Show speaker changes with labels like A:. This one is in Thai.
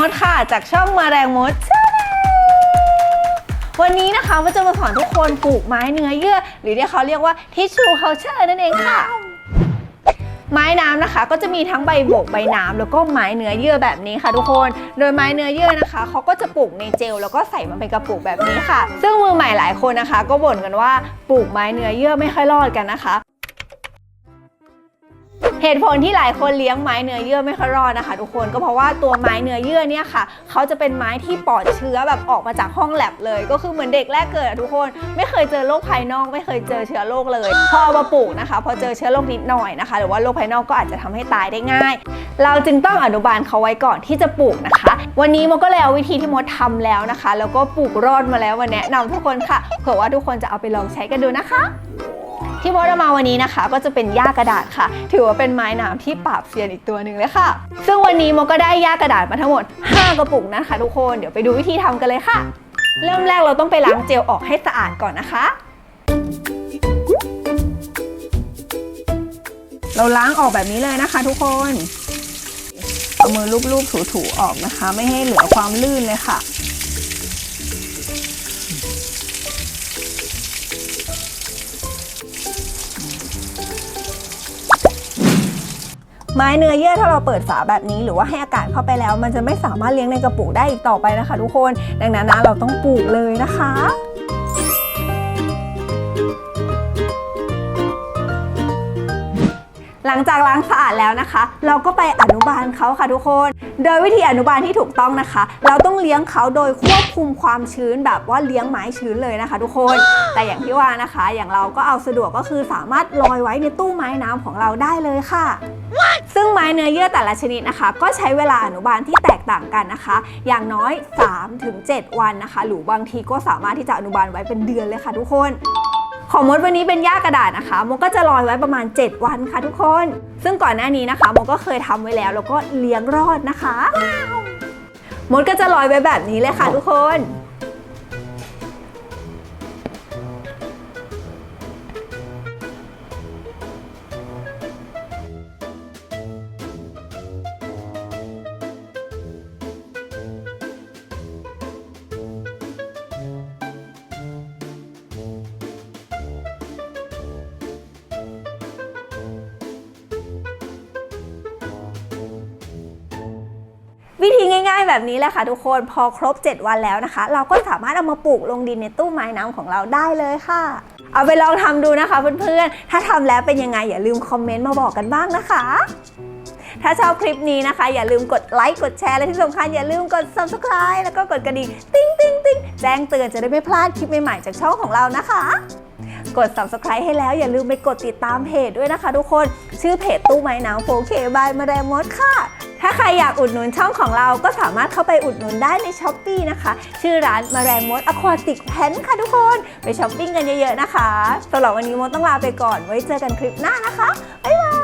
A: มดค่ะ จากช่องมาแรงมด วันนี้นะคะว่าจะมาสอนทุกคนปลูกไม้เนื้อเยื่อ หรือที่เขาเรียกว่าทิชชูเคาเชอร์นั่นเองค่ะ ไม้น้ำนะคะ ก็จะมีทั้งใบบกใบน้ำแล้วก็ไม้เนื้อเยื่อแบบนี้ค่ะทุกคน โดยไม้เนื้อเยื่อนะคะเขาก็จะปลูกในเจลแล้วก็ใส่มาเป็นกระปุกแบบนี้ค่ะ ซึ่งมือใหม่หลายคนนะคะ ก็บ่นกันว่าปลูกไม้เนื้อเยื่อไม่ค่อยรอดกันนะคะ เหตุผลที่หลายคนเลี้ยงไม้เนื้อเยื่อไม่ค่อยรอดนะคะทุกคนก็เพราะว่าตัวไม้เนื้อเยื่อเนี่ยค่ะเขาจะเป็นไม้ที่ปลอดเชื้อแบบออกมาจากห้องแลบเลย ก็คือเหมือนเด็กแรกเกิดทุกคน ไม่เคยเจอโรคภายนอก ไม่เคยเจอเชื้อโรคเลย พอเอามาปลูกนะคะ พอเจอเชื้อโรคนิดหน่อยนะคะ หรือว่าโรคภายนอกก็อาจจะทำให้ตายได้ง่าย เราจึงต้องอนุบาลเขาไว้ก่อนที่จะปลูกนะคะ วันนี้มดก็เลยเอาวิธีที่มดทำแล้วนะคะ แล้วก็ปลูกรอดมาแล้วมาแนะนำทุกคนค่ะเผื่อว่าทุกคนจะเอาไปลองใช้กันดูนะคะ ที่มดเอามาวันนี้นะคะ ก็จะเป็นหญ้ากระดาษค่ะ ถือว่าเป็นไม้หน้ำที่ปราบเซียนอีกตัวหนึ่งเลยค่ะ ซึ่งวันนี้มก็ได้หญ้ากระดาษมาทั้งหมด 5 กระปุกนะคะ ทุกคนเดี๋ยวไปดูวิธีทำกันเลยค่ะ เริ่มแรกเราต้องไปล้างเจลออกให้สะอาดก่อนนะคะ เราล้างออกแบบนี้เลยนะคะ ทุกคนเอามือลูบๆถูๆออกนะคะ ไม่ให้เหลือความลื่นเลยค่ะ ไม้เนื้อเยื่อถ้าเราเปิดฝาแบบนี้หรือว่าให้อากาศเข้าไปแล้ว มันจะไม่สามารถเลี้ยงในกระปุกได้อีกต่อไปนะคะ ทุกคน ดังนั้นนะเราต้องปลูกเลยนะคะหลังจากล้างสะอาดแล้วนะคะ เราก็ไปอนุบาลเขาค่ะทุกคน โดยวิธีอนุบาลที่ถูกต้องนะคะ เราต้องเลี้ยงเขาโดยควบคุมความชื้นแบบว่าเลี้ยงไม้ชื้นเลยนะคะ ทุกคน แต่อย่างที่ว่านะคะ อย่างเราก็เอาสะดวกก็คือสามารถลอยไว้ในตู้ไม้น้ำของเราได้เลยค่ะ ซึ่งไม้เนื้อเยื่อแต่ละชนิดนะคะ ก็ใช้เวลาอนุบาลที่แตกต่างกันนะคะ อย่างน้อย 3-7 วันนะคะ หรือบางทีก็สามารถที่จะอนุบาลไว้เป็นเดือนเลยค่ะทุกคนของมดวันนี้เป็นหญ้ากระดาษนะคะมดก็จะลอยไว้ประมาณ 7 วันค่ะทุกคน ซึ่งก่อนหน้านี้นะคะมดก็เคยทำไว้แล้ว แล้วก็เลี้ยงรอดนะคะมดก็จะลอยไว้แบบนี้เลยค่ะทุกคน ง่ายๆ แบบนี้แหละค่ะทุกคนพอครบ 7 วันแล้วนะคะ เราก็สามารถเอามาปลูกลงดินในตู้ไม้น้ำของเราได้เลยค่ะ เอาไปลองทำดูนะคะเพื่อนๆ ถ้าทำแล้วเป็นยังไงอย่าลืมคอมเมนต์มาบอกกันบ้างนะคะ ถ้าชอบคลิปนี้นะคะ อย่าลืมกดไลค์กดแชร์และที่สำคัญอย่าลืมกด subscribe แล้วก็กดกระดิ่งติ๊งติ๊งติ๊งแจ้งเตือนจะได้ไม่พลาดคลิปใหม่ๆจากช่องของเรานะคะกด subscribe ให้แล้วอย่าลืมไปกดติดตามเพจด้วยนะคะทุกคน ชื่อเพจตู้ไม้น้ำโฟเคบายมาแรมดค่ะ ถ้าใครอยากอุดหนุนช่องของเราก็สามารถเข้าไปอุดหนุนได้ในช้อปปีนะคะ ชื่อร้านมาแรงมดอควาติกแพนค่ะทุกคน ไปช้อปปิ้งกันเยอะๆนะคะสำหรับวันนี้มดต้องลาไปก่อน ไว้เจอกันคลิปหน้านะคะ บ๊ายบาย